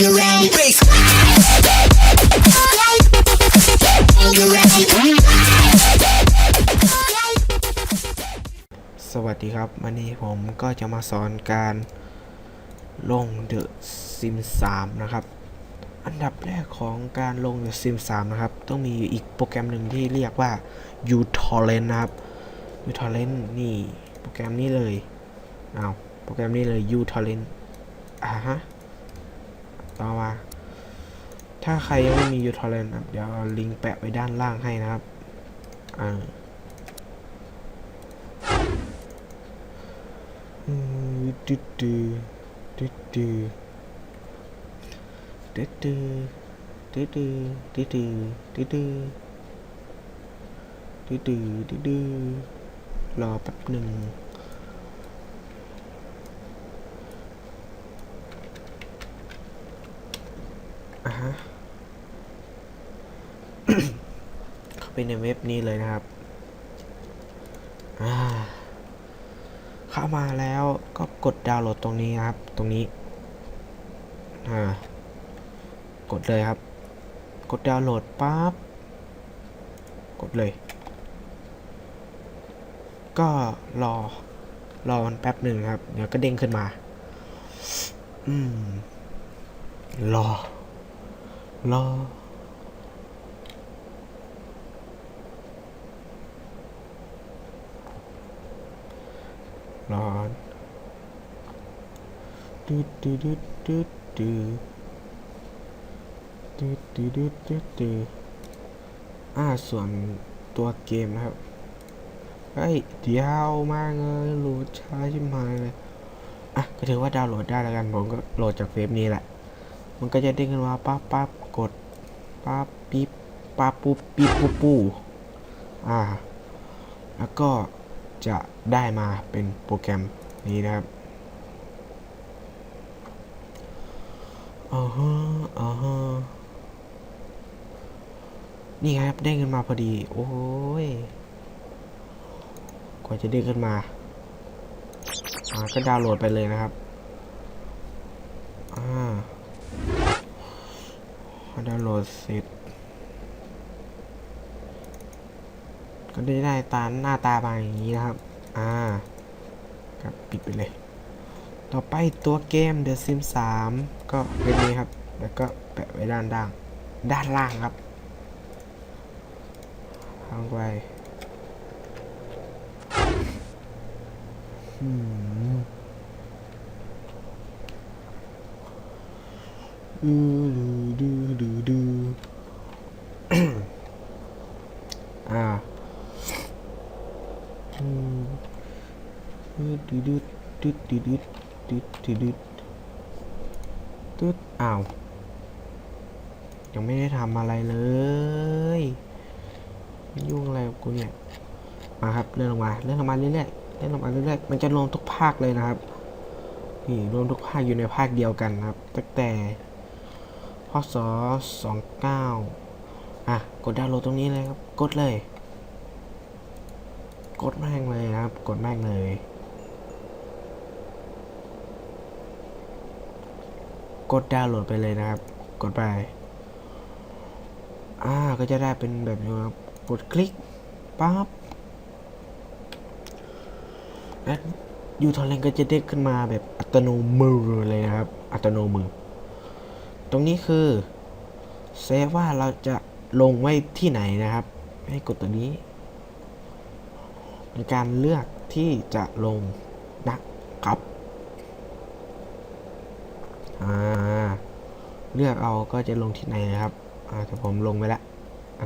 you ready? Bass. Are you ready? สวัสดีครับ วันนี้ผมก็จะมาสอนการลง The Sims 3นะครับ อันดับแรกของการลง The Sims 3นะครับ ต้องมีอีกโปรแกรมหนึ่งที่เรียกว่า uTorrent นะครับ uTorrent นี่โปรแกรมนี้เลย เอาโปรแกรมนี้เลย uTorrent อ่าฮะ ต่อมา ถ้าใครยังไม่มี uTorrent นเดี๋ยวลิงก์แปะไว้ด้านล่างให้นะครับอ่าอืมดูดูดูดูดูดูดูดูดูดูดูดูดูดูดูดูรอแป๊บหนึ่ง อะฮะเข้าไปในเว็บนี้เลยนะครับเข้ามาแล้วก็กดดาวน์โหลดตรงนี้นะครับ ตรงนี้กดเลยครับ กดดาวน์โหลดปั๊บกดเลย ก็รอรอมันแป๊บหนึ่งครับ เดี๋ยวก็เด้งขึ้นมา อืม รอ รอ ร้อนดูดูดูดูดูดูดูดูดูดูอ่าส่วนตัวเกมนะครับเฮ้ยเดียวมากเลยโหลดช้าชิบหายเลยอะก็ถือว่าดาวน์โหลดได้แล้วกันผมก็โหลดจากเว็บนี้แหละ มันก็จะเด้งขึ้นมาปั๊บปั๊บ ปั๊บปิ๊บปั๊บปุ๊บปิ๊บปุ๊บปูอ่า แล้วก็จะได้มาเป็นโปรแกรมนี้นะครับอ๋อฮะอ๋อฮะนี่ครับเด้เงขึ้นมาพอดี โอ้ยกว่าจะเด้เงขึ้นมาอ่าก็ดาวน์โหลดไปเลยนะครับ อ่า พอดาวน์โหลดเสร็จ ก็ได้ได้ตาหน้าตามาอย่างนี้นะครับ อ่าครับปิดไปเลย ต่อไปตัวเกม The Sims 3 ก็เป็นนี้ครับ แล้วก็แปะไว้ด้านล่าง ด้านล่างครับทางไปอืมดูดูดูดู อ่า อืม ดูดูดูดูดูดูดูดูดูอ้าว ยังไม่ได้ทำอะไรเลยยุ่งอะไรกูเนี่ยมาครับเลื่อนลงมาเลื่อนลงมาเรื่อยๆเลื่อนลงมาเรื่อยๆมันจะรวมทุกภาคเลยนะครับนี่รวมทุกภาคอยู่ในภาคเดียวกันนะครับ ตั้งแต่พศสองเก้าอะกดดาวน์โหลดตรงนี้เลยครับ กดเลย กดแม่งเลยนะครับ กดแม่งเลย กดดาวน์โหลดไปเลยนะครับ กดไป อ่า ก็จะได้เป็นแบบนี้ครับ กดคลิกปั๊บและยูทอเรนก็จะเด้งขึ้นมาแบบอัตโนมือเลยนะครับ อัตโนมือ ตรงนี้คือเซฟว่าเราจะลงไว้ที่ไหนนะครับ ให้กดตัวนี้ในการเลือกที่จะลงนะครับ อ่าเลือกเอาก็จะลงที่ไหนนะครับอ่าแต่ผมลงไปแล้ว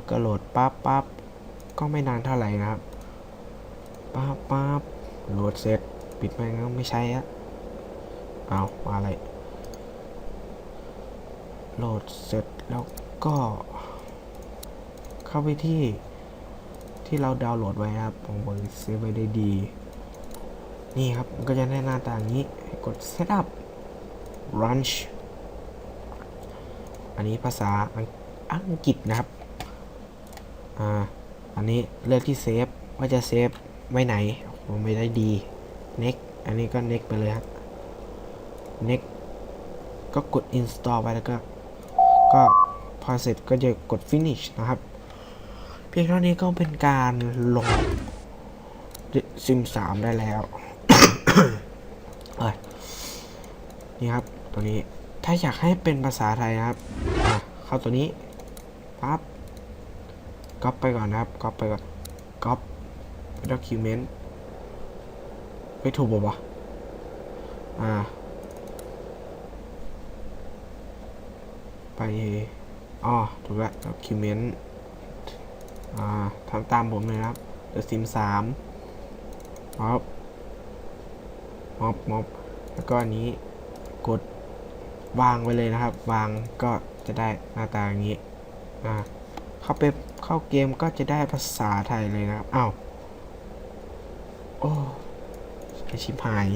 ก็โหลดปั๊บปั๊บก็ไม่นานเท่าไหร่นะครับปั๊บปั๊บโหลดเสร็จปิดไปก็ไม่ใช้อะเอาอะไรโหลดเสร็จแล้วก็ เข้าไปที่ที่เราดาวน์โหลดไว้ครับผมกดเซฟไว้ได้ดี นี่ครับมันก็จะได้หน้าตาอย่างนี้กด setup launch อันนี้ภาษาอังกฤษนะครับ อ่า อันนี้เลือกที่เซฟว่าจะเซฟไว้ไหนผมไม่ได้ดี next อันนี้ก็ next ไปเลยครับ next ก็กด install ไปแล้วก็ ก็พอเสร็จก็จะกด finish นะครับ เพียงเท่านี้ก็เป็นการลงซิม3ได้แล้วนี่ครับ ตัวนี้ถ้าอยากให้เป็นภาษาไทยนะครับเข้าตัวนี้ปั๊บก๊อปไปก่อนนะครับก๊อปไปก่อนก๊อปด็อกิเมนต์ไม่ถูกป่าวะอ่าไปอ๋อถูกแล้ว document อ่าทำตามผมเลยครับ The Sim 3ม็อบม็อบม็อบแล้วก็อันนี้กด วางไว้เลยนะครับ วางก็จะได้หน้าตาอย่างนี้อ่าเข้าไปเข้าเกมก็จะได้ภาษาไทยเลยนะครับอ้าวโอ้ไอชิบหาย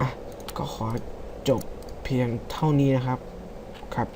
อะก็ขอจบเพียงเท่านี้นะครับครับ